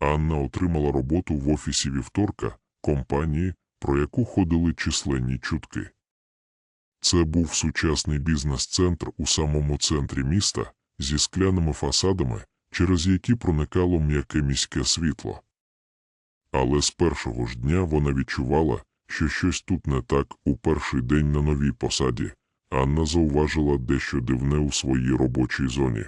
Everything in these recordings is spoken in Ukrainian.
Анна отримала роботу в офісі вівторка, компанії, про яку ходили численні чутки. Це був сучасний бізнес-центр у самому центрі міста зі скляними фасадами, через які проникало м'яке міське світло. Але з першого ж дня вона відчувала, що щось тут не так у перший день на новій посаді. Анна зауважила дещо дивне у своїй робочій зоні.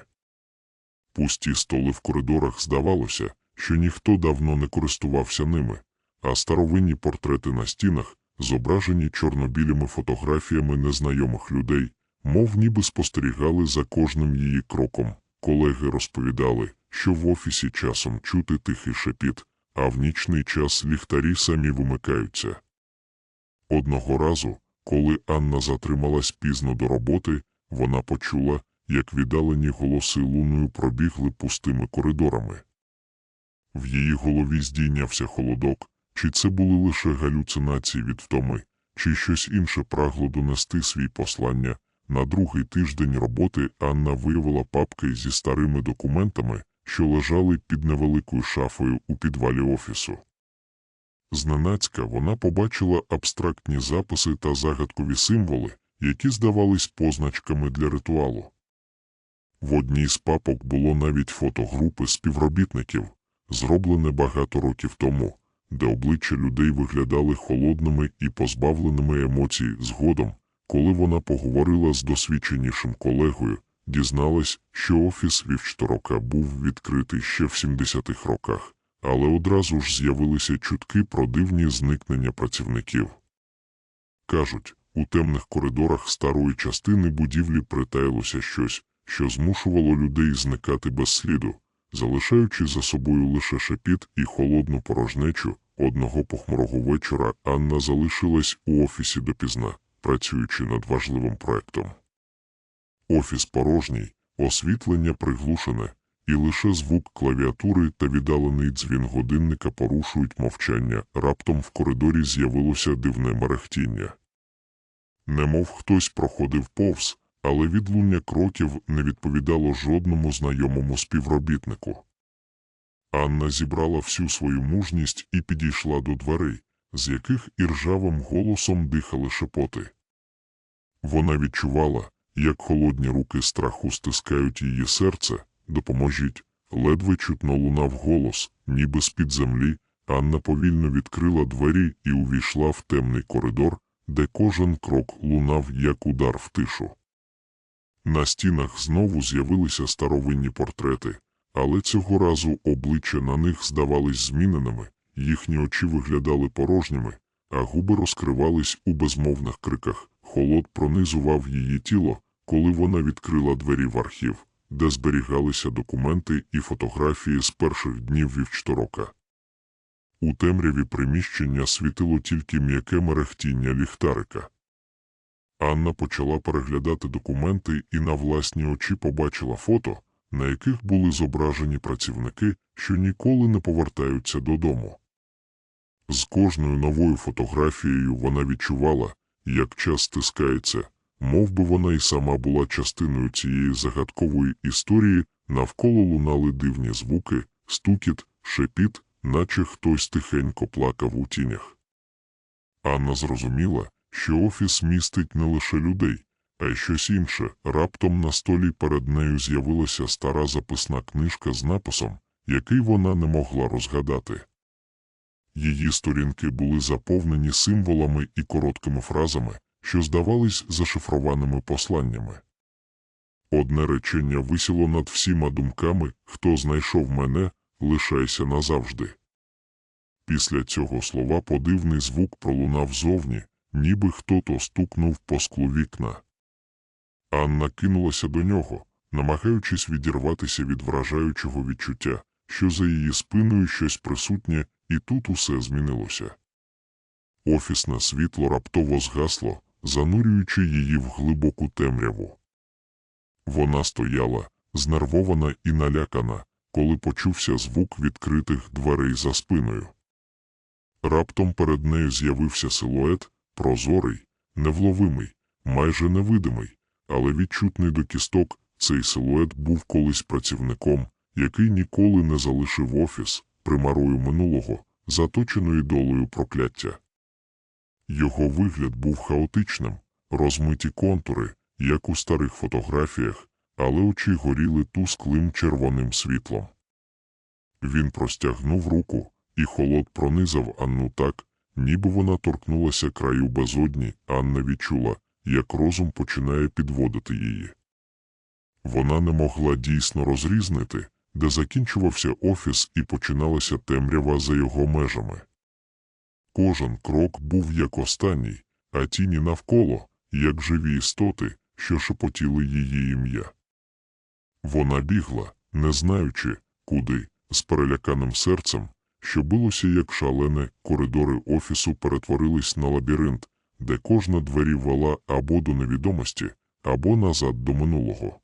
Пусті столи в коридорах здавалося, що ніхто давно не користувався ними, а старовинні портрети на стінах, зображені чорнобілими фотографіями незнайомих людей, мов ніби спостерігали за кожним її кроком. Колеги розповідали, що в офісі часом чути тихий шепіт, а в нічний час ліхтарі самі вимикаються. Одного разу, коли Анна затрималась пізно до роботи, вона почула, як віддалені голоси луною пробігли пустими коридорами. В її голові здійнявся холодок, чи це були лише галюцинації від втоми, чи щось інше прагло донести свій послання. На другий тиждень роботи Анна виявила папки зі старими документами, що лежали під невеликою шафою у підвалі офісу. Зненацька вона побачила абстрактні записи та загадкові символи, які здавались позначками для ритуалу. В одній з папок було навіть фото групи співробітників, зроблене багато років тому, де обличчя людей виглядали холодними і позбавленими емоцій згодом, коли вона поговорила з досвідченішим колегою, дізналась, що офіс Вівчторока був відкритий ще в 70-х роках, але одразу ж з'явилися чутки про дивні зникнення працівників. Кажуть, у темних коридорах старої частини будівлі притаїлося щось, що змушувало людей зникати без сліду, залишаючи за собою лише шепіт і холодну порожнечу. Одного похмурого вечора Анна залишилась у офісі допізна, працюючи над важливим проектом. Офіс порожній, освітлення приглушене, і лише звук клавіатури та віддалений дзвін годинника порушують мовчання. Раптом в коридорі з'явилося дивне мерехтіння. Немов хтось проходив повз, але відлуння кроків не відповідало жодному знайомому співробітнику. Анна зібрала всю свою мужність і підійшла до дверей, з яких іржавим голосом дихали шепоти. Вона відчувала, як холодні руки страху стискають її серце, допоможіть, ледве чутно лунав голос, ніби з-під землі. Анна повільно відкрила двері і увійшла в темний коридор, де кожен крок лунав, як удар в тишу. На стінах знову з'явилися старовинні портрети, але цього разу обличчя на них здавались зміненими, їхні очі виглядали порожніми, а губи розкривались у безмовних криках. Холод пронизував її тіло, коли вона відкрила двері в архів, де зберігалися документи і фотографії з перших днів вівчторока. У темряві приміщення світило тільки м'яке мерехтіння ліхтарика. Анна почала переглядати документи і на власні очі побачила фото, на яких були зображені працівники, що ніколи не повертаються додому. З кожною новою фотографією вона відчувала, як час стискається, мов би вона й сама була частиною цієї загадкової історії, навколо лунали дивні звуки, стукіт, шепіт, наче хтось тихенько плакав у тінях. Анна зрозуміла, що офіс містить не лише людей, а й щось інше. Раптом на столі перед нею з'явилася стара записна книжка з написом, який вона не могла розгадати. Її сторінки були заповнені символами і короткими фразами, що здавались зашифрованими посланнями. Одне речення висіло над всіма думками хто знайшов мене, лишайся назавжди. Після цього слова подивний звук пролунав зовні, ніби хто-то стукнув по склу вікна. Анна кинулася до нього, намагаючись відірватися від вражаючого відчуття, що за її спиною щось присутнє, і тут усе змінилося. Офісне світло раптово згасло, занурюючи її в глибоку темряву. Вона стояла, знервована і налякана, коли почувся звук відкритих дверей за спиною. Раптом перед нею з'явився силует, прозорий, невловимий, майже невидимий, але відчутний до кісток, цей силует був колись працівником, який ніколи не залишив офіс, примарою минулого, заточеною долею прокляття. Його вигляд був хаотичним, розмиті контури, як у старих фотографіях, але очі горіли тусклим червоним світлом. Він простягнув руку, і холод пронизав Анну так, ніби вона торкнулася краю безодні, Анна відчула, як розум починає підводити її. Вона не могла дійсно розрізнити, де закінчувався офіс і починалася темрява за його межами. Кожен крок був як останній, а тіні навколо, як живі істоти, що шепотіли її ім'я. Вона бігла, не знаючи, куди, з переляканим серцем, що билося як шалене, коридори офісу перетворились на лабіринт, де кожна двері вела або до невідомості, або назад до минулого.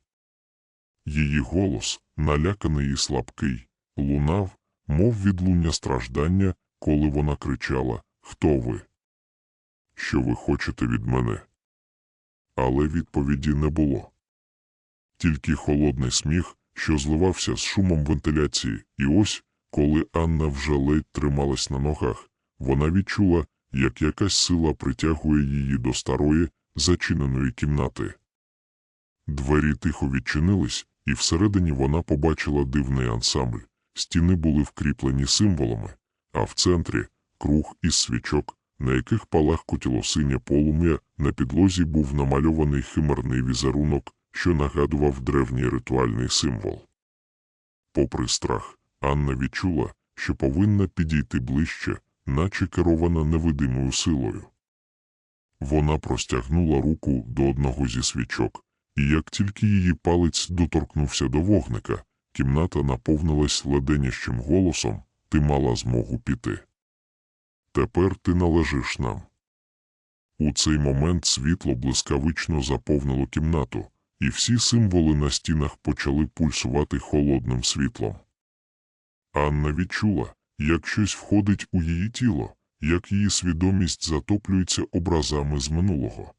Її голос, наляканий і слабкий, лунав, мов відлуння страждання, коли вона кричала Хто ви? Що ви хочете від мене? Але відповіді не було. Тільки холодний сміх, що зливався з шумом вентиляції, і ось, коли Анна вже ледь трималась на ногах, вона відчула, як якась сила притягує її до старої, зачиненої кімнати. Двері тихо відчинились, і всередині вона побачила дивний ансамбль. Стіни були вкріплені символами, а в центрі круг із свічок, на яких палахкотіло синє полум'я, на підлозі був намальований химерний візерунок, що нагадував древній ритуальний символ. Попри страх, Анна відчула, що повинна підійти ближче, наче керована невидимою силою. Вона простягнула руку до одного зі свічок, і як тільки її палець доторкнувся до вогника, кімната наповнилась леденящим голосом ти мала змогу піти. Тепер ти належиш нам. У цей момент світло блискавично заповнило кімнату, і всі символи на стінах почали пульсувати холодним світлом. Анна відчула, як щось входить у її тіло, як її свідомість затоплюється образами з минулого.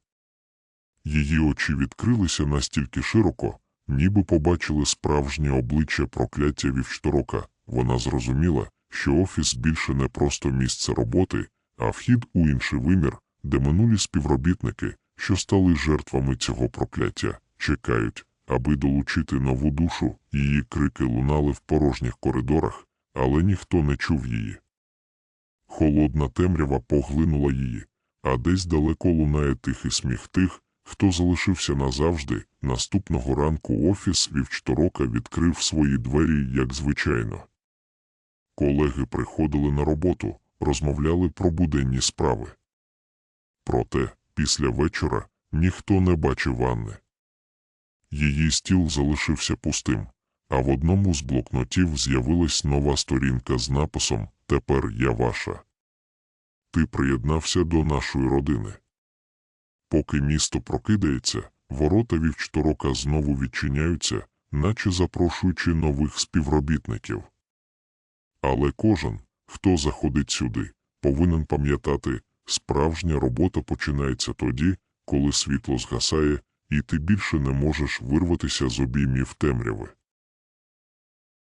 Її очі відкрилися настільки широко, ніби побачили справжнє обличчя прокляття вівчторока. Вона зрозуміла, що офіс більше не просто місце роботи, а вхід у інший вимір, де минулі співробітники, що стали жертвами цього прокляття, чекають, аби долучити нову душу, її крики лунали в порожніх коридорах, але ніхто не чув її. Холодна темрява поглинула її, а десь далеко лунає тихий сміх тих, хто залишився назавжди. Наступного ранку офіс вівчторока відкрив свої двері, як звичайно. Колеги приходили на роботу, розмовляли про буденні справи. Проте, після вечора, ніхто не бачив Анни. Її стіл залишився пустим, а в одному з блокнотів з'явилась нова сторінка з написом Тепер я ваша. Ти приєднався до нашої родини. Поки місто прокидається, ворота вівчторока знову відчиняються, наче запрошуючи нових співробітників. Але кожен, хто заходить сюди, повинен пам'ятати, справжня робота починається тоді, коли світло згасає, і ти більше не можеш вирватися з обіймів темряви.